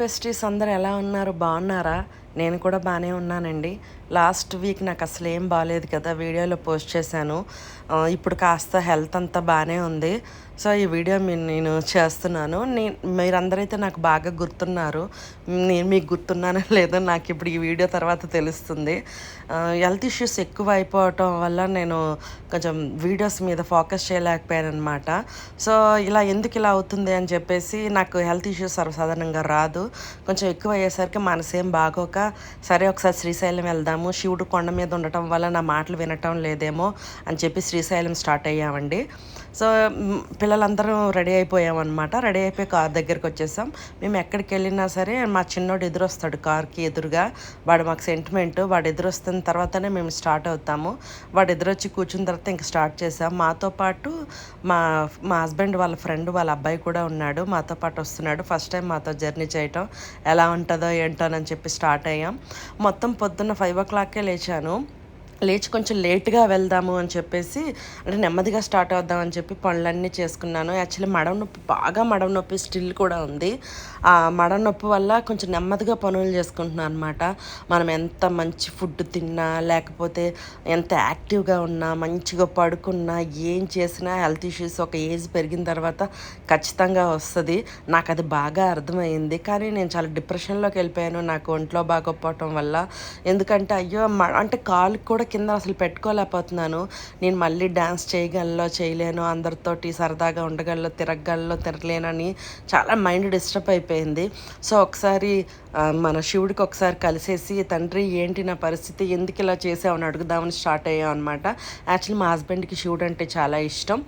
Besties అందరు ఎలా ఉన్నారు? బాగున్నారా? నేను కూడా బాగానే ఉన్నానండి. లాస్ట్ వీక్ నాకు అసలు ఏం బాగాలేదు కదా వీడియోలో పోస్ట్ చేశాను. ఇప్పుడు కాస్త హెల్త్ అంతా బాగానే ఉంది. సో ఈ వీడియో మీ నేను చేస్తున్నాను. నేను మీరందరైతే నాకు బాగా గుర్తున్నారు. నేను మీకు గుర్తున్నానో లేదో నాకు ఇప్పుడు ఈ వీడియో తర్వాత తెలుస్తుంది. హెల్త్ ఇష్యూస్ ఎక్కువ అయిపోవటం వల్ల నేను కొంచెం వీడియోస్ మీద ఫోకస్ చేయలేకపోయాను అనమాట సో ఇలా ఎందుకు ఇలా అవుతుంది అని చెప్పేసి నాకు హెల్త్ ఇష్యూస్ సర్వసాధారణంగా రాదు. కొంచెం ఎక్కువ అయ్యేసరికి మనసేం బాగోక సరే ఒకసారి శ్రీశైలం వెళ్దాము. శివుడు కొండ మీద ఉండటం వల్ల నా మాటలు వినటం లేదేమో అని చెప్పి శ్రీశైలం స్టార్ట్ అయ్యామండి. సో పిల్లలందరూ రెడీ అయిపోయామన్నమాట. రెడీ అయిపోయి కార్ దగ్గరికి వచ్చేసాం. మేము ఎక్కడికి వెళ్ళినా సరే మా చిన్నోడు ఎదురొస్తాడు కార్కి ఎదురుగా. వాడు మాకు సెంటిమెంట్ వాడు ఎదురొస్తున్న తర్వాతనే మేము స్టార్ట్ అవుతాము. వాడు ఎదురొచ్చి కూర్చున్న తర్వాత ఇంక స్టార్ట్ చేసాం. మాతో పాటు మా మా హస్బెండ్ వాళ్ళ ఫ్రెండ్ వాళ్ళ అబ్బాయి కూడా ఉన్నాడు. మాతో పాటు వస్తున్నాడు. ఫస్ట్ టైం మాతో జర్నీ చేయటం. ఎలా ఉంటుందో ఏంటోనని చెప్పి స్టార్ట్ అయ్యాం. మొత్తం పొద్దున్న ఫైవ్ ఓ క్లాక్కే లేచాను. లేచి కొంచెం లేట్గా వెళ్దాము అని చెప్పేసి అంటే నెమ్మదిగా స్టార్ట్ అవుద్దాం అని చెప్పి పనులన్నీ చేసుకున్నాను. యాక్చువల్లీ మడవ నొప్పి బాగా మడవ నొప్పి స్టిల్ కూడా ఉంది. ఆ మడవ నొప్పి వల్ల కొంచెం నెమ్మదిగా పనులు చేసుకుంటున్నాను అనమాట మనం ఎంత మంచి ఫుడ్ తిన్నా లేకపోతే ఎంత యాక్టివ్గా ఉన్నా మంచిగా పడుకున్నా ఏం చేసినా హెల్త్ ఇష్యూస్ ఒక ఏజ్ పెరిగిన తర్వాత ఖచ్చితంగా వస్తుంది. నాకు అది బాగా అర్థమైంది. కానీ నేను చాలా డిప్రెషన్లోకి వెళ్ళిపోయాను. నాకు ఒంట్లో బాగోకపోవటం వల్ల. ఎందుకంటే అయ్యో మ- అంటే కాలు కూడా కింద అసలు పెట్టుకోలేకపోతున్నాను. నేను మళ్ళీ డ్యాన్స్ చేయగలలో చేయలేను అందరితోటి సరదాగా ఉండగలలో తిరగగలలో తిరగలేనని చాలా మైండ్ డిస్టర్బ్ అయిపోయింది. సో ఒకసారి మన శివుడికి ఒకసారి కలిసేసి తండ్రి ఏంటి నా పరిస్థితి? ఎందుకు ఇలా చేసావని అడుగుదామని స్టార్ట్ అయ్యాం అనమాట యాక్చువల్లీ మా హస్బెండ్కి శివుడు అంటే చాలా ఇష్టం.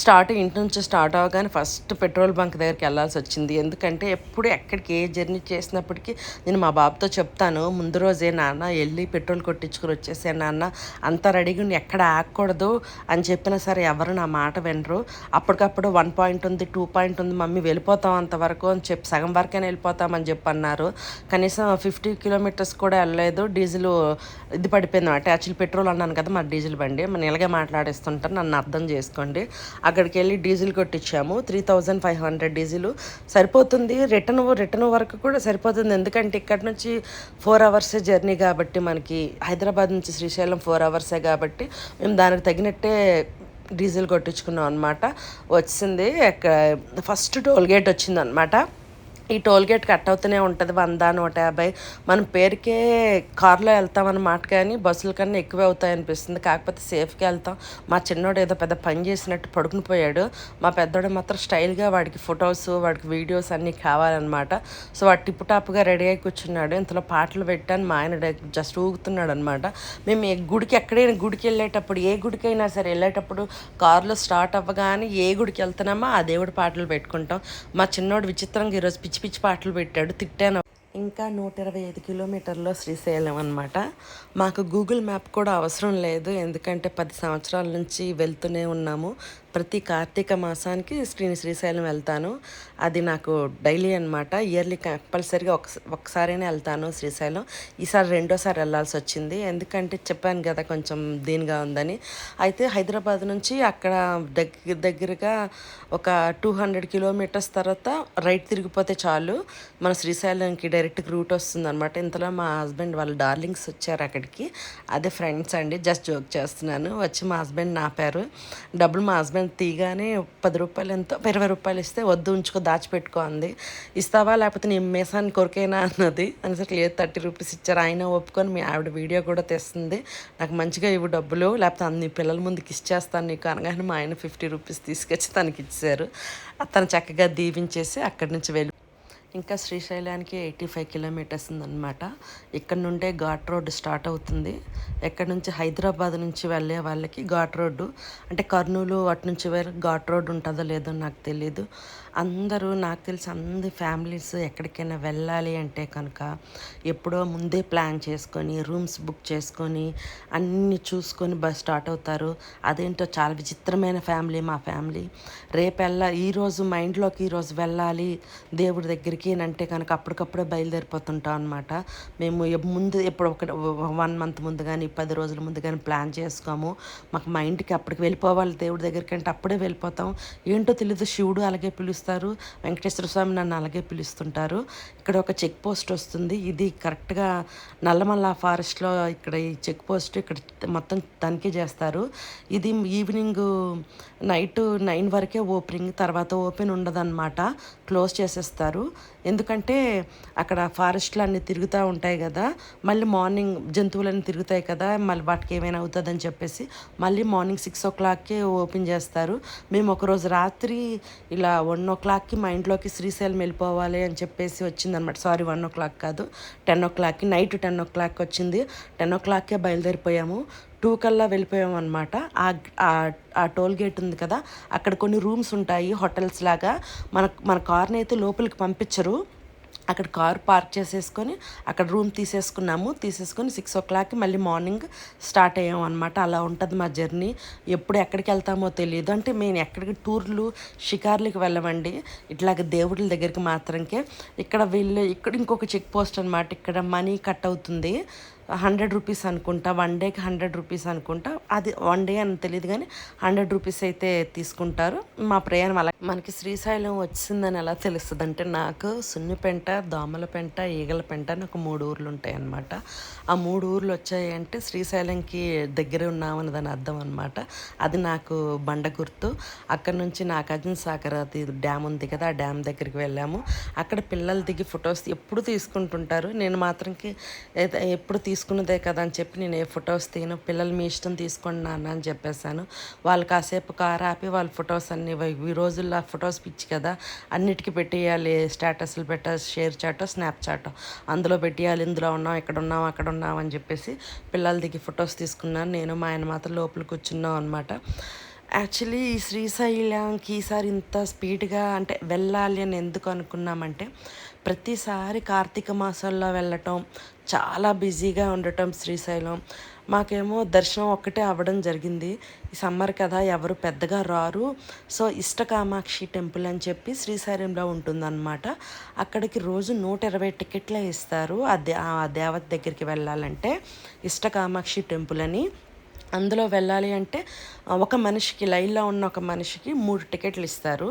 స్టార్ట్ ఇంటి నుంచి స్టార్ట్ అవగానే ఫస్ట్ పెట్రోల్ బంక్ దగ్గరికి వెళ్ళాల్సి వచ్చింది. ఎందుకంటే ఎప్పుడు ఎక్కడికి ఏ జర్నీ చేసినప్పటికీ నేను మా బాబుతో చెప్తాను ముందు రోజే నాన్న వెళ్ళి పెట్రోల్ కొట్టించుకుని వచ్చేసే నాన్న. అంత రెడీగా ఎక్కడ ఆగకూడదు అని చెప్పినా సరే ఎవరు నా మాట వినరు. అప్పటికప్పుడు వన్ పాయింట్ ఉంది టూ పాయింట్ ఉంది మమ్మీ వెళ్ళిపోతాం అంతవరకు అని చెప్పి సగం వరకైనా వెళ్ళిపోతామని చెప్పి అన్నారు. కనీసం ఫిఫ్టీ కిలోమీటర్స్ కూడా వెళ్ళలేదు. డీజిల్ ఇది పడిపోయింది. అంటే యాక్చువల్లీ పెట్రోల్ అన్నాను కదా మా డీజిల్ బండి. మన ఇలాగే మాట్లాడేస్తుంటాను నన్ను అర్థం చేసుకోండి. అక్కడికి వెళ్ళి diesel కొట్టించాము. Three thousand five hundred diesel. సరిపోతుంది. రిటర్న్ రిటర్న్ వరకు కూడా సరిపోతుంది. ఎందుకంటే ఇక్కడ నుంచి ఫోర్ అవర్సే జర్నీ కాబట్టి మనకి హైదరాబాద్ నుంచి శ్రీశైలం ఫోర్ అవర్సే కాబట్టి మేము దానికి తగినట్టే డీజిల్ కొట్టించుకున్నాం అనమాట వచ్చింది. ఫస్ట్ టోల్ గేట్ ఈ టోల్ గేట్ కట్ అవుతూనే ఉంటుంది వంద నూట యాభై. మనం పేరుకే కార్లో వెళ్తామన్నమాట కానీ బస్సుల కన్నా ఎక్కువే అవుతాయి అనిపిస్తుంది. కాకపోతే సేఫ్గా వెళ్తాం. మా చిన్నోడు ఏదో పెద్ద పని చేసినట్టు పడుకుని పోయాడు. మా పెద్దోడు మాత్రం స్టైల్గా వాడికి ఫొటోస్ వాడికి వీడియోస్ అన్నీ కావాలన్నమాట. సో వాడు టిప్ టాప్గా రెడీ అయి కూర్చున్నాడు. ఇంతలో పాటలు పెట్టాను. మా ఆయన జస్ట్ ఊగుతున్నాడు అనమాట మేము ఏ గుడికి ఎక్కడైనా గుడికి వెళ్ళేటప్పుడు ఏ గుడికైనా సరే వెళ్ళేటప్పుడు కారులో స్టార్ట్ అవ్వగానే ఏ గుడికి వెళ్తున్నామో ఆ దేవుడి పాటలు పెట్టుకుంటాం. మా చిన్నోడు విచిత్రంగా ఈరోజు పిచ్చి పిచ్చి పాటలు పెట్టాడు తిట్టాను. ఇంకా నూట ఇరవై ఐదు కిలోమీటర్లో శ్రీశైలం అనమాట మాకు గూగుల్ మ్యాప్ కూడా అవసరం లేదు ఎందుకంటే పది సంవత్సరాల నుంచి వెళ్తూనే ఉన్నాము. ప్రతి కార్తీక మాసానికి శ్రీ శ్రీశైలం వెళ్తాను. అది నాకు డైలీ అనమాట ఇయర్లీ కంపల్సరీగా ఒక ఒకసారైనా వెళ్తాను శ్రీశైలం. ఈసారి రెండోసారి వెళ్ళాల్సి వచ్చింది ఎందుకంటే చెప్పాను కదా కొంచెం దీనిగా ఉందని. అయితే హైదరాబాద్ నుంచి అక్కడ దగ్గర దగ్గరగా ఒక టూ హండ్రెడ్ కిలోమీటర్స్ తర్వాత రైట్ తిరిగిపోతే చాలు. మన శ్రీశైలంకి డైరెక్ట్ రూట్ వస్తుంది అనమాట ఇంతలో మా హస్బెండ్ వాళ్ళ డార్లింగ్స్ వచ్చారు అక్కడికి. అదే ఫ్రెండ్స్ అండి. జస్ట్ జోక్ చేస్తున్నాను. వచ్చి మా హస్బెండ్ నాపారు డబ్బులు మా హస్బెండ్ తీగానే పది రూపాయలు ఎంతో ఇరవై రూపాయలు ఇస్తే వద్దు ఉంచుకో దాచిపెట్టుకో అంది. ఇస్తావా లేకపోతే నీ మేసాన్ని కొరికైనా అన్నది. అనేసరికి లేదు థర్టీ రూపీస్ ఇచ్చారు. ఆయన ఒప్పుకొని మీ ఆవిడ వీడియో కూడా తెస్తుంది. నాకు మంచిగా ఇవ్వు డబ్బులు లేకపోతే అన్ని పిల్లల ముందుకి ఇచ్చేస్తాను నీకు అనగానే మా ఆయన ఫిఫ్టీ రూపీస్ తీసుకొచ్చి తనకి ఇచ్చారు. తను చక్కగా దీవించేసి అక్కడి నుంచి వెళ్ళి ఇంకా శ్రీశైలానికి ఎయిటీ ఫైవ్ కిలోమీటర్స్ ఉందన్నమాట. ఇక్కడ నుండే ఘాట్ రోడ్ స్టార్ట్ అవుతుంది. ఎక్కడ నుంచి హైదరాబాద్ నుంచి వెళ్ళే వాళ్ళకి ఘాట్ రోడ్డు అంటే కర్నూలు అటు నుంచి వేరే ఘాట్ రోడ్ ఉంటుందో లేదో నాకు తెలియదు అందరూ నాకు తెలిసి అందరి ఫ్యామిలీస్ ఎక్కడికైనా వెళ్ళాలి అంటే కనుక ఎప్పుడో ముందే ప్లాన్ చేసుకొని రూమ్స్ బుక్ చేసుకొని అన్నీ చూసుకొని బస్ స్టార్ట్ అవుతారు. అదేంటో చాలా విచిత్రమైన ఫ్యామిలీ మా ఫ్యామిలీ. రేపు ఈరోజు మైండ్లోకి ఈరోజు వెళ్ళాలి దేవుడి దగ్గరికి అంటే కనుక అప్పటికప్పుడే బయలుదేరిపోతుంటాం అనమాట మేము ముందు ఎప్పుడు ఒక వన్ మంత్ ముందు కానీ పది రోజుల ముందు కానీ ప్లాన్ చేసుకోము. మాకు మా ఇంటికి అప్పటికి వెళ్ళిపోవాలి దేవుడి దగ్గరికి అంటే అప్పుడే వెళ్ళిపోతాం. ఏంటో తెలియదు శివుడు అలాగే పిలుస్తారు వెంకటేశ్వర స్వామి నన్ను అలాగే పిలుస్తుంటారు. ఇక్కడ ఒక చెక్ పోస్ట్ వస్తుంది. ఇది కరెక్ట్గా నల్లమల్ల ఫారెస్ట్లో ఇక్కడ ఈ చెక్ పోస్ట్ ఇక్కడ మొత్తం తనిఖీ చేస్తారు. ఇది ఈవినింగ్ నైట్ నైన్ వరకే ఓపెనింగ్ తర్వాత ఓపెన్ ఉండదన్నమాట. క్లోజ్ చేసేస్తారు. ఎందుకంటే అక్కడ ఫారెస్ట్లు అన్నీ తిరుగుతూ ఉంటాయి కదా. మళ్ళీ మార్నింగ్ జంతువులన్నీ తిరుగుతాయి కదా. మళ్ళీ వాటికి ఏమైనా అవుతుందని చెప్పేసి మళ్ళీ మార్నింగ్ సిక్స్ ఓ క్లాక్కి ఓపెన్ చేస్తారు. మేము ఒకరోజు రాత్రి ఇలా వన్ ఓ క్లాక్కి మా ఇంట్లోకి శ్రీశైలం వెళ్ళిపోవాలి అని చెప్పేసి వచ్చిందనమాట సారీ వన్ ఓ క్లాక్ కాదు టెన్ ఓ క్లాక్కి నైట్ టెన్ ఓ క్లాక్ వచ్చింది. టెన్ ఓ క్లాక్కే బయలుదేరిపోయాము. టూ కల్లా వెళ్ళిపోయాం అనమాట ఆ టోల్ గేట్ ఉంది కదా అక్కడ కొన్ని రూమ్స్ ఉంటాయి హోటల్స్ లాగా. మన మన కార్ని అయితే లోపలికి పంపించరు. అక్కడ కార్ పార్క్ చేసేసుకొని అక్కడ రూమ్ తీసేసుకున్నాము. తీసేసుకొని సిక్స్ ఓ క్లాక్కి మళ్ళీ మార్నింగ్ స్టార్ట్ అయ్యాం అనమాట అలా ఉంటుంది మా జర్నీ. ఎప్పుడు ఎక్కడికి వెళ్తామో తెలియదు అంటే మేము ఎక్కడికి టూర్లు షికార్లకి వెళ్ళమండి. ఇట్లాగ దేవుళ్ళ దగ్గరికి మాత్రంకే. ఇక్కడ వీళ్ళు ఇక్కడ ఇంకొక చెక్ పోస్ట్ అనమాట ఇక్కడ మనీ కట్ అవుతుంది. హండ్రెడ్ రూపీస్ అనుకుంటా వన్ డేకి హండ్రెడ్ రూపీస్ అనుకుంటా. అది వన్ డే అని తెలియదు కానీ హండ్రెడ్ రూపీస్ అయితే తీసుకుంటారు. మా ప్రయాణం అలా మనకి శ్రీశైలం వచ్చిందని ఎలా తెలుస్తుంది అంటే నాకు సున్నిపెంట దోమలపెంట ఈగలపెంట అని ఒక మూడు ఊర్లు ఉంటాయి అన్నమాట ఆ మూడు ఊర్లు వచ్చాయి అంటే శ్రీశైలంకి దగ్గర ఉన్నామని దాని అర్థం అనమాట అది నాకు బండ గుర్తు. అక్కడ నుంచి నా కజిన్ సాగర్ అది డ్యామ్ ఉంది కదా ఆ డ్యామ్ దగ్గరికి వెళ్ళాము. అక్కడ పిల్లలు దిగి ఫొటోస్ ఎప్పుడు తీసుకుంటుంటారు? నేను మాత్రంకి ఎప్పుడు ఎప్పుడు తీసుకున్నదే కదా అని చెప్పి నేను ఏ ఫొటోస్ తీయను పిల్లలు మీ ఇష్టం తీసుకోండి నాన్న అని చెప్పేశాను. వాళ్ళు కాసేపు కారు ఆపి వాళ్ళ ఫొటోస్ అన్ని ఈ రోజుల్లో ఆ ఫొటోస్ పిచ్చి కదా అన్నిటికీ పెట్టేయాలి స్టేటస్లు పెట్టాలి షేర్ చాటో స్నాప్ చాటో. అందులో పెట్టేయాలి ఇందులో ఉన్నాం ఇక్కడ ఉన్నాం అక్కడ ఉన్నాం అని చెప్పేసి పిల్లల దిగి ఫొటోస్ తీసుకున్నాను. నేను మా ఆయన మాత్రం లోపల కూర్చున్నాం అనమాట యాక్చువల్లీ ఈ శ్రీశైలంకి ఈసారి ఇంత స్పీడ్గా అంటే వెళ్ళాలి అని ఎందుకు అనుకున్నామంటే ప్రతిసారి కార్తీక మాసంలో వెళ్ళటం చాలా బిజీగా ఉండటం శ్రీశైలం. మాకేమో దర్శనం ఒక్కటే అవ్వడం జరిగింది. ఈ సమ్మర్ కదా ఎవరు పెద్దగా రారు. సో ఇష్ట కామాక్షి టెంపుల్ అని చెప్పి శ్రీశైలంలో ఉంటుందన్నమాట. అక్కడికి రోజు నూట ఇరవై టికెట్లే ఇస్తారు. ఆ దేవత దగ్గరికి వెళ్ళాలంటే ఇష్ట కామాక్షి టెంపుల్ అని. అందులో వెళ్ళాలి అంటే ఒక మనిషికి లైన్లో ఉన్న ఒక మనిషికి మూడు టికెట్లు ఇస్తారు.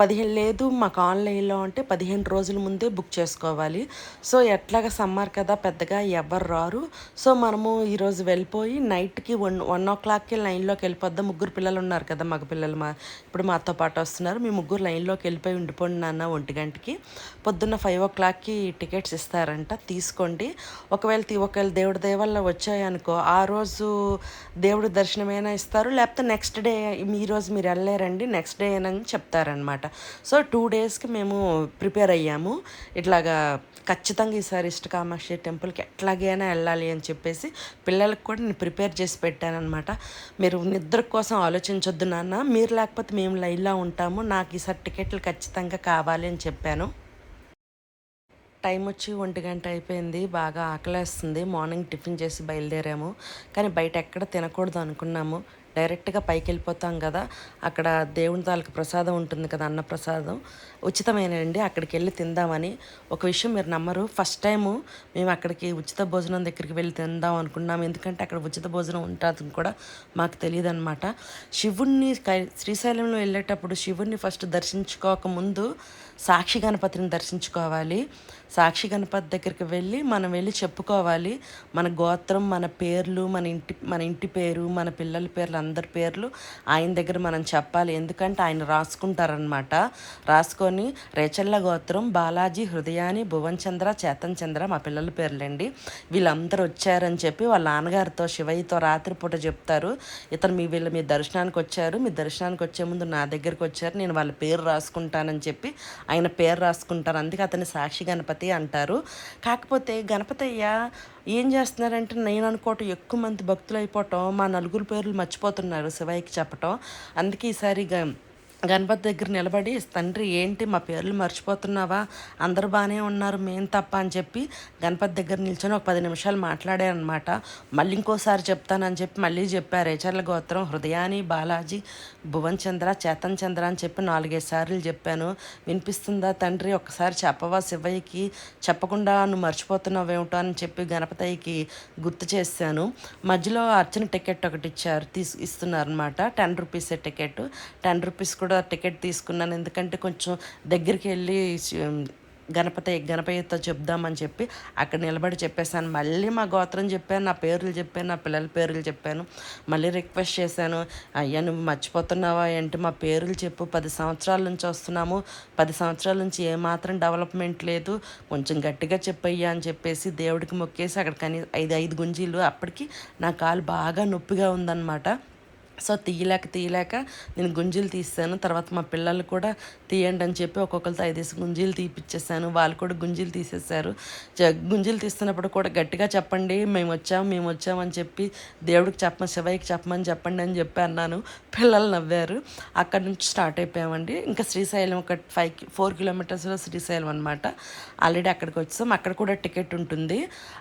పదిహేను లేదు మాకు ఆన్లైన్లో అంటే పదిహేను రోజుల ముందే బుక్ చేసుకోవాలి. సో ఎట్లాగా సమ్మర్ కదా పెద్దగా ఎవరు రారు. సో మనము ఈరోజు వెళ్ళిపోయి నైట్కి వన్ వన్ ఓ క్లాక్కి లైన్లోకి వెళ్ళిపోద్దాం. ముగ్గురు పిల్లలు ఉన్నారు కదా మగ పిల్లలు మా ఇప్పుడు మాతో పాటు వస్తున్నారు. మీ ముగ్గురు లైన్లోకి వెళ్ళిపోయి ఉండిపోండి నాన్న ఒంటి గంటకి. పొద్దున్న ఫైవ్ ఓ క్లాక్కి టికెట్స్ ఇస్తారంట తీసుకోండి. ఒకవేళ ఒకవేళ దేవుడి దేవల్ల వచ్చాయనుకో ఆ రోజు దేవుడు దర్శనమైనా ఇస్తారు లేకపోతే నెక్స్ట్ డే ఈరోజు రోజు మీరు వెళ్ళలేరండి నెక్స్ట్ డే అని చెప్తారనమాట సో టూ డేస్కి మేము ప్రిపేర్ అయ్యాము. ఇట్లాగా ఖచ్చితంగా ఈసారి ఇష్ట కామాక్షి టెంపుల్కి ఎట్లాగైనా వెళ్ళాలి అని చెప్పేసి పిల్లలకు కూడా నేను ప్రిపేర్ చేసి పెట్టానమాట మీరు నిద్ర కోసం ఆలోచించొద్దు నాన్న. మీరు లేకపోతే మేము ఇలా ఉంటాము. నాకు ఈసారి టికెట్లు ఖచ్చితంగా కావాలి అని చెప్పాను. టైం వచ్చి ఒంటి గంట అయిపోయింది బాగా ఆకలేస్తుంది. మార్నింగ్ టిఫిన్ చేసి బయలుదేరాము. కానీ బయట ఎక్కడ తినకూడదు అనుకున్నాము. డైరెక్ట్గా పైకి వెళ్ళిపోతాం కదా అక్కడ దేవుని తాలూకు ప్రసాదం ఉంటుంది కదా అన్న ప్రసాదం ఉచితమేనండి అక్కడికి వెళ్ళి తిందామని. ఒక విషయం మీరు నమ్మరు ఫస్ట్ టైము మేము అక్కడికి ఉచిత భోజనం దగ్గరికి వెళ్ళి తిందాం అనుకున్నాము. ఎందుకంటే అక్కడ ఉచిత భోజనం ఉంటుందని కూడా మాకు తెలియదు అనమాట శివుణ్ణి శ్రీశైలంలో వెళ్ళేటప్పుడు శివుణ్ణి ఫస్ట్ దర్శించుకోక ముందు సాక్షి గణపతిని దర్శించుకోవాలి. సాక్షి గణపతి దగ్గరికి వెళ్ళి మనం వెళ్ళి చెప్పుకోవాలి. మన గోత్రం మన పేర్లు మన ఇంటి మన ఇంటి పేరు మన పిల్లల పేర్లు అందరి పేర్లు ఆయన దగ్గర మనం చెప్పాలి. ఎందుకంటే ఆయన రాసుకుంటారనమాట రాసుకొని రేచల్ల గోత్రం బాలాజీ హృదయాని భువన్ చంద్ర చేతన్ చంద్ర మా పిల్లల పేర్లండి. వీళ్ళందరూ వచ్చారని చెప్పి వాళ్ళ నాన్నగారితో శివయ్యతో రాత్రిపూట చెప్తారు. ఇతను మీ వీళ్ళు మీ దర్శనానికి వచ్చారు. మీ దర్శనానికి వచ్చే ముందు నా దగ్గరికి వచ్చారు. నేను వాళ్ళ పేరు రాసుకుంటానని చెప్పి ఆయన పేరు రాసుకుంటారు. అందుకే అతన్ని సాక్షి గణపతి అంటారు. కాకపోతే గణపతయ్య ఏం చేస్తున్నారంటే నేను అనుకోవటం ఎక్కువ మంది భక్తులు అయిపోవటం మా నలుగురు పేర్లు మర్చిపోతున్నారు శివయ్యకి చెప్పటం. అందుకే ఈసారి గ- గణపతి దగ్గర నిలబడి తండ్రి ఏంటి? మా పేర్లు మర్చిపోతున్నావా? అందరూ బాగానే ఉన్నారు మేం తప్ప అని చెప్పి గణపతి దగ్గర నిల్చొని ఒక పది నిమిషాలు మాట్లాడారనమాట మళ్ళీ ఇంకోసారి చెప్తానని చెప్పి మళ్ళీ చెప్పారు ఏచర్ల గోత్రం హృదయాని బాలాజీ భువన్ చంద్ర చేతన్ చంద్ర అని చెప్పి నాలుగైదు సార్లు చెప్పాను. వినిపిస్తుందా తండ్రి? ఒకసారి చెప్పవా శివయ్యకి? చెప్పకుండా నువ్వు మర్చిపోతున్నావేమిటో అని చెప్పి గణపతయ్యకి గుర్తు చేశాను. మధ్యలో అర్చన టికెట్ ఒకటి ఇచ్చారు తీసు ఇస్తున్నారనమాట ten rupees ticket. Ten rupees కూడా టికెట్ తీసుకున్నాను. ఎందుకంటే కొంచెం దగ్గరికి వెళ్ళి గణపతి గణపతితో చెప్దామని చెప్పి అక్కడ నిలబడి చెప్పేశాను. మళ్ళీ మా గోత్రం చెప్పాను నా పేర్లు చెప్పాను నా పిల్లల పేర్లు చెప్పాను. మళ్ళీ రిక్వెస్ట్ చేశాను అయ్యా నువ్వు మర్చిపోతున్నావా? ఏంటి మా పేర్లు చెప్పు. పది సంవత్సరాల నుంచి వస్తున్నాము. పది సంవత్సరాల నుంచి ఏమాత్రం డెవలప్మెంట్ లేదు. కొంచెం గట్టిగా చెప్పయ్యా అని చెప్పేసి దేవుడికి మొక్కేసి అక్కడ కనీసం ఐదు ఐదు గుంజీలు అప్పటికి నా కాలు బాగా నొప్పిగా ఉందన్నమాట. సో తీయలేక తీయలేక నేను గుంజీలు తీస్తాను తర్వాత మా పిల్లలు కూడా తీయండి అని చెప్పి ఒక్కొక్కరితో ఐదేసి గుంజీలు తీపిచ్చేసాను వాళ్ళు కూడా గుంజీలు తీసేశారు. గుంజీలు తీస్తున్నప్పుడు కూడా గట్టిగా చెప్పండి మేము వచ్చాము మేము వచ్చామని చెప్పి దేవుడికి చెప్పమని శివయ్యకి చెప్పమని చెప్పండి అని చెప్పి అన్నాను. పిల్లలు నవ్వారు. అక్కడ నుంచి స్టార్ట్ అయిపోయామండి. ఇంకా శ్రీశైలం ఒక ఫైవ్ ఫోర్ కిలోమీటర్స్లో శ్రీశైలం అనమాట ఆల్రెడీ అక్కడికి వచ్చాం అక్కడ కూడా టికెట్ ఉంటుంది.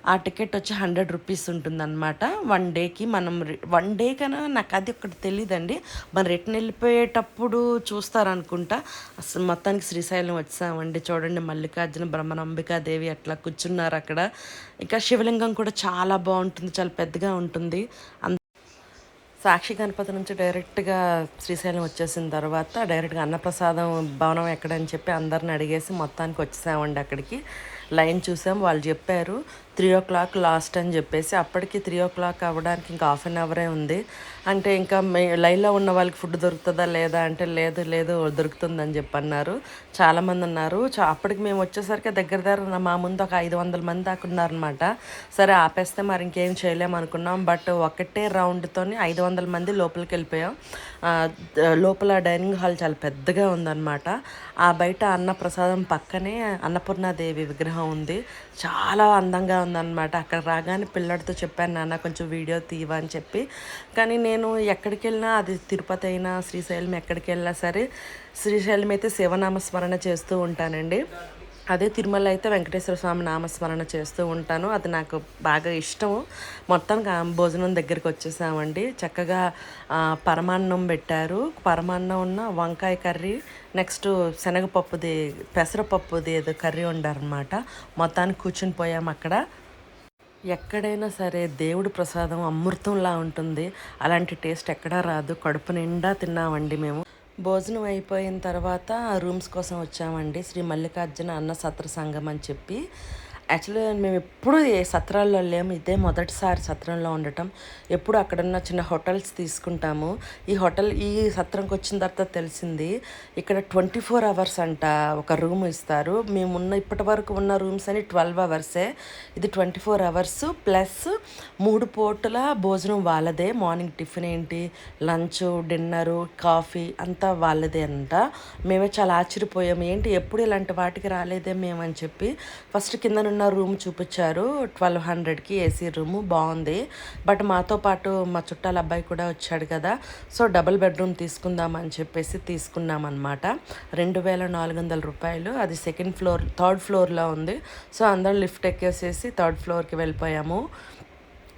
ఆ టికెట్ వచ్చి హండ్రెడ్ రూపీస్ ఉంటుంది అనమాట వన్ డేకి మనం వన్ డే కన్నా నాకు అది ఒక అక్కడ తెలియదండి మరి రిటర్న్ వెళ్ళిపోయేటప్పుడు చూస్తారనుకుంటా. అసలు మొత్తానికి శ్రీశైలం వచ్చామండి. చూడండి మల్లికార్జున బ్రహ్మనంబికాదేవి అట్లా కూర్చున్నారు అక్కడ. ఇంకా శివలింగం కూడా చాలా బాగుంటుంది. చాలా పెద్దగా ఉంటుంది. సాక్షి గణపతి నుంచి డైరెక్ట్గా శ్రీశైలం వచ్చేసిన తర్వాత డైరెక్ట్గా అన్నప్రసాదం భవనం ఎక్కడని చెప్పి అందరిని అడిగేసి మొత్తానికి వచ్చేసామండి అక్కడికి. లైన్ చూసాం. వాళ్ళు చెప్పారు త్రీ ఓ క్లాక్ లాస్ట్ అని చెప్పేసి అప్పటికి త్రీ ఓ క్లాక్ అవ్వడానికి ఇంకా హాఫ్ అన్ అవరే ఉంది. అంటే ఇంకా మే లైన్లో ఉన్న వాళ్ళకి ఫుడ్ దొరుకుతుందా లేదా అంటే లేదు లేదు దొరుకుతుందని చెప్పి అన్నారు చాలామంది ఉన్నారు. చా అప్పటికి మేము వచ్చేసరికి దగ్గర దగ్గర మా ముందు ఒక ఐదు వందల మంది దాకా ఉన్నారనమాట సరే ఆపేస్తే మరి ఇంకేం చేయలేము అనుకున్నాం. బట్ ఒకటే రౌండ్తోని ఐదు వందల మంది లోపలికి వెళ్ళిపోయాం. లోపల డైనింగ్ హాల్ చాలా పెద్దగా ఉందన్నమాట. ఆ బయట అన్నప్రసాదం పక్కనే అన్నపూర్ణాదేవి విగ్రహం ఉంది. చాలా అందంగా ఉందన్నమాట. అక్కడ రాగానే పిల్లడితో చెప్పాను నాన్న కొంచెం వీడియో తీవా అని చెప్పి. కానీ నేను ఎక్కడికి వెళ్ళినా అది తిరుపతి అయినా శ్రీశైలం ఎక్కడికి వెళ్ళినా సరే శ్రీశైలం అయితే శివనామస్మరణ చేస్తూ ఉంటానండి. అదే తిరుమల అయితే వెంకటేశ్వర స్వామి నామస్మరణ చేస్తూ ఉంటాను. అది నాకు బాగా ఇష్టం మొత్తం భోజనం దగ్గరికి వచ్చేసామండి. చక్కగా పరమాన్నం పెట్టారు. పరమాన్నం ఉన్న వంకాయ కర్రీ నెక్స్ట్ శనగపప్పుది పెసరపప్పుది ఏదో కర్రీ ఉండారనమాట మొత్తానికి కూర్చుని పోయాం అక్కడ. ఎక్కడైనా సరే దేవుడి ప్రసాదం అమృతంలా ఉంటుంది. అలాంటి టేస్ట్ ఎక్కడా రాదు. కడుపు నిండా తిన్నామండి మేము. భోజనం అయిపోయిన తర్వాత రూమ్స్ కోసం వచ్చామండి. శ్రీ మల్లికార్జున అన్న సత్ర సంఘం అని చెప్పి. యాక్చువల్లీ మేము ఎప్పుడు ఏ సత్రాల్లో లేము. ఇదే మొదటిసారి సత్రంలో ఉండటం. ఎప్పుడు అక్కడున్న చిన్న హోటల్స్ తీసుకుంటాము. ఈ హోటల్ ఈ సత్రంకి వచ్చిన తర్వాత తెలిసింది ఇక్కడ ట్వంటీ ఫోర్ అవర్స్ అంట ఒక రూమ్ ఇస్తారు. మేము ఉన్న ఇప్పటి వరకు ఉన్న రూమ్స్ అని ట్వెల్వ్ అవర్సే. ఇది ట్వంటీ ఫోర్ అవర్స్. ప్లస్ మూడు పూటల భోజనం వాళ్ళదే. మార్నింగ్ టిఫిన్ ఏంటి లంచ్ డిన్నరు కాఫీ అంతా వాళ్ళదే అంట. మేమే చాలా ఆశ్చర్యపోయాము. ఏంటి ఎప్పుడు ఇలాంటి వాటికి రాలేదే మేమని చెప్పి. ఫస్ట్ కింద ఉన్న రూమ్ చూపించారు. ట్వెల్వ్ హండ్రెడ్కి ఏసీ రూమ్ బాగుంది. బట్ మాతో పాటు మా చుట్టాల అబ్బాయి కూడా వచ్చాడు కదా. సో డబుల్ బెడ్రూమ్ తీసుకుందామని చెప్పేసి తీసుకున్నాం అనమాట రెండు వేల నాలుగు వందల రూపాయలు. అది సెకండ్ ఫ్లోర్ థర్డ్ ఫ్లోర్లో ఉంది. సో అందరం లిఫ్ట్ ఎక్కేసేసి థర్డ్ ఫ్లోర్కి వెళ్ళిపోయాము.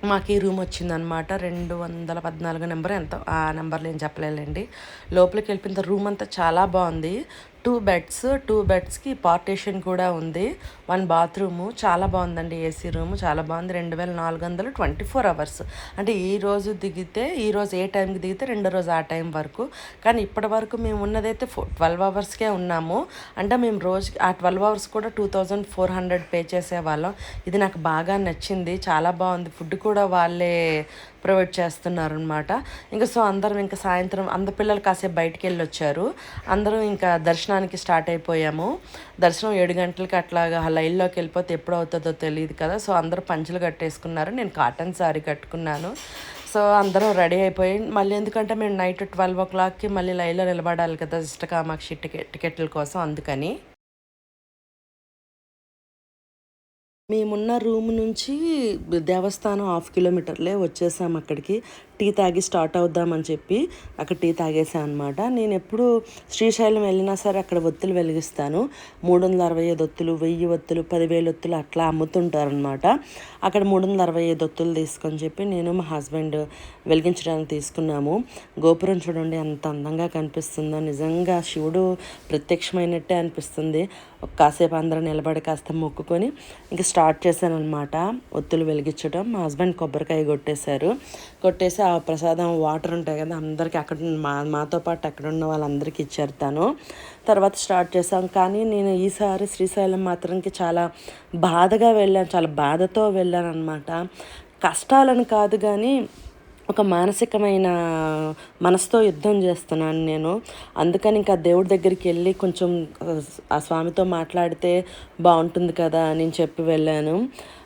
మాకు ఈ రూమ్ వచ్చిందనమాట రెండు వందల పద్నాలుగు నెంబర్. ఎంత? ఆ నెంబర్లు ఏం చెప్పలేదండి లోపలికి వెళ్ళిపోయిన రూమ్ అంతా చాలా బాగుంది. టూ బెడ్స్ టూ బెడ్స్కి పార్టీషన్ కూడా ఉంది. వన్ బాత్రూము చాలా బాగుందండి ఏసీ రూమ్ చాలా బాగుంది. రెండు వేల నాలుగు వందలు ట్వంటీ ఫోర్ అవర్స్. అంటే ఈ రోజు దిగితే ఈ రోజు ఏ టైంకి దిగితే రెండో రోజు ఆ టైం వరకు. కానీ ఇప్పటి వరకు మేము ఉన్నదైతే ఫో ట్వెల్వ్ అవర్స్కే ఉన్నాము. అంటే మేము రోజు ఆ ట్వెల్వ్ అవర్స్ కూడా two thousand four hundred pay చేసేవాళ్ళం. ఇది నాకు బాగా నచ్చింది. చాలా బాగుంది. ఫుడ్ కూడా వాళ్ళే ప్రొవైడ్ చేస్తున్నారు అనమాట ఇంకా సో అందరం ఇంకా సాయంత్రం అందరు పిల్లలు కాసేపు బయటికి వెళ్ళి వచ్చారు అందరం ఇంకా దర్శనం దర్శనానికి స్టార్ట్ అయిపోయాము. దర్శనం ఏడు గంటలకి అట్లాగా లైన్లోకి వెళ్ళిపోతే ఎప్పుడు అవుతుందో తెలియదు కదా. సో అందరూ పంచులు కట్టేసుకున్నారు. నేను కాటన్ శారీ కట్టుకున్నాను. సో అందరం రెడీ అయిపోయి మళ్ళీ ఎందుకంటే మేము నైట్ ట్వెల్వ్ ఓ క్లాక్కి మళ్ళీ లైన్లో నిలబడాలి కదా ఇష్టకామాక్షి టికెట్ టికెట్ల కోసం అందుకని. మేమున్న రూమ్ నుంచి దేవస్థానం హాఫ్ కిలోమీటర్లే వచ్చేసాం అక్కడికి. టీ తాగి స్టార్ట్ అవుద్దామని చెప్పి అక్కడ టీ తాగేసాను అనమాట నేను ఎప్పుడు శ్రీశైలం వెళ్ళినా సరే అక్కడ ఒత్తులు వెలిగిస్తాను. మూడు వందల అరవై ఐదు ఒత్తులు వెయ్యి ఒత్తులు పదివేలు ఒత్తులు అట్లా అమ్ముతుంటారనమాట అక్కడ మూడు వందల అరవై ఐదు ఒత్తులు తీసుకొని చెప్పి నేను మా హస్బెండ్ వెలిగించడానికి తీసుకున్నాము. గోపురం చూడండి ఎంత అందంగా కనిపిస్తుందో. నిజంగా శివుడు ప్రత్యక్షమైనట్టే అనిపిస్తుంది. ఒక కాసేపు అందరూ నిలబడి కాస్త మొక్కుకొని ఇంక స్టార్ట్ చేశాను అనమాట ఒత్తులు వెలిగించడం మా హస్బెండ్ కొబ్బరికాయ కొట్టేశారు. కొట్టేసి ఆ ప్రసాదం వాటర్ ఉంటాయి కదా అందరికీ అక్కడ మా మాతో పాటు అక్కడ ఉన్న వాళ్ళందరికీ ఇచ్చారు తను. తర్వాత స్టార్ట్ చేసాం కానీ నేను ఈసారి శ్రీశైలం మాత్రంకి చాలా బాధగా వెళ్ళాను చాలా బాధతో వెళ్ళాను అనమాట కష్టాలను కాదు కానీ ఒక మానసికమైన మనసుతో యుద్ధం చేస్తున్నాను నేను. అందుకని ఇంకా దేవుడి దగ్గరికి వెళ్ళి కొంచెం ఆ స్వామితో మాట్లాడితే బాగుంటుంది కదా అని చెప్పి వెళ్ళాను.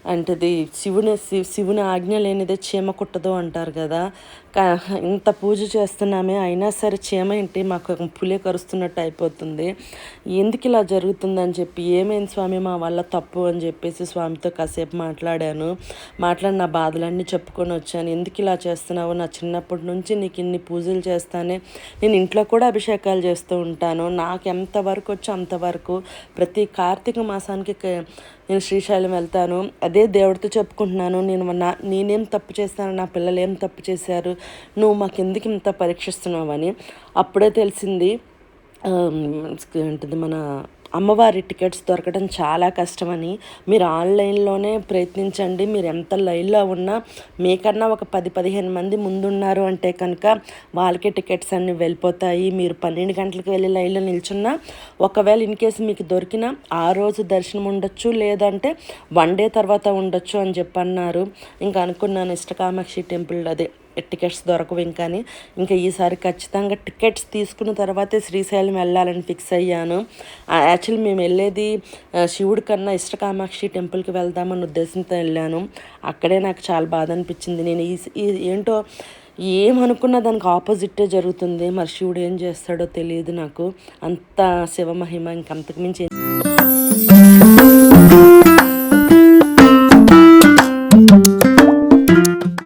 అంటది శివుని శివుని ఆజ్ఞ లేనిదే చీమ కుట్టదు అంటారు కదా. ఇంత పూజ చేస్తున్నామే అయినా సరే చీమ ఏంటి? మాకు పులే కరుస్తున్నట్టు అయిపోతుంది. ఎందుకు ఇలా జరుగుతుందని చెప్పి ఏమైంది స్వామి మా వల్ల తప్పు అని చెప్పేసి స్వామితో కాసేపు మాట్లాడాను. మాట్లాడి నా బాధలన్నీ చెప్పుకొని వచ్చాను. ఎందుకు ఇలా చేస్తున్నావు? నా చిన్నప్పటి నుంచి నీకు ఇన్ని పూజలు చేస్తానే నేను ఇంట్లో కూడా అభిషేకాలు చేస్తూ ఉంటాను. నాకు ఎంతవరకు వచ్చో అంతవరకు ప్రతి కార్తీక మాసానికి నేను శ్రీశైలం వెళ్తాను. అదే దేవుడితో చెప్పుకుంటున్నాను. నేను నా నేనేం తప్పు చేస్తాను నా పిల్లలు ఏం తప్పు చేశారు నువ్వు మాకు ఎందుకు ఇంత పరీక్షిస్తున్నావని. అప్పుడే తెలిసింది ఏంటిది మన అమ్మవారి టికెట్స్ దొరకడం చాలా కష్టమని మీరు ఆన్లైన్లోనే ప్రయత్నించండి. మీరు ఎంత లైన్లో ఉన్నా మీకన్నా ఒక పది పదిహేను మంది ముందున్నారు అంటే కనుక వాళ్ళకి టికెట్స్ అన్నీ వెళ్ళిపోతాయి. మీరు పన్నెండు గంటలకు వెళ్ళి లైన్లో నిల్చున్నా ఒకవేళ ఇన్ కేసు మీకు దొరికిన ఆ రోజు దర్శనం ఉండొచ్చు లేదంటే వన్ డే తర్వాత ఉండొచ్చు అని చెప్పి అన్నారు ఇంకా అనుకున్నాను ఇష్టకామాక్షి టెంపుల్ అదే. టికెట్స్ దొరకవు ఇంకా ఇంకా ఈసారి ఖచ్చితంగా టికెట్స్ తీసుకున్న తర్వాతే శ్రీశైలం వెళ్ళాలని ఫిక్స్ అయ్యాను. యాక్చువల్లీ మేము వెళ్ళేది శివుడి కన్నా ఇష్టకామాక్షి టెంపుల్కి వెళ్దామన్న ఉద్దేశంతో వెళ్ళాను. అక్కడే నాకు చాలా బాధ అనిపించింది. నేను ఈ ఏంటో ఏమనుకున్నా దానికి ఆపోజిట్టే జరుగుతుంది. మరి శివుడు ఏం చేస్తాడో తెలియదు నాకు. అంత శివమహిమ ఇంకంతకు మించి